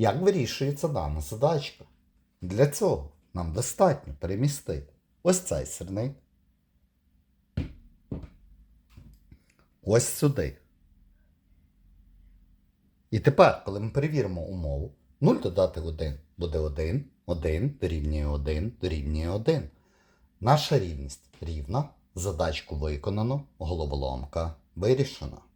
Як вирішується дана задачка? Для цього нам достатньо перемістити ось цей сірник. Ось сюди. І тепер, коли ми перевіримо умову, 0 додати 1 буде 1, 1 дорівнює 1 дорівнює 1. Наша рівність рівна, задачку виконано, головоломка вирішена.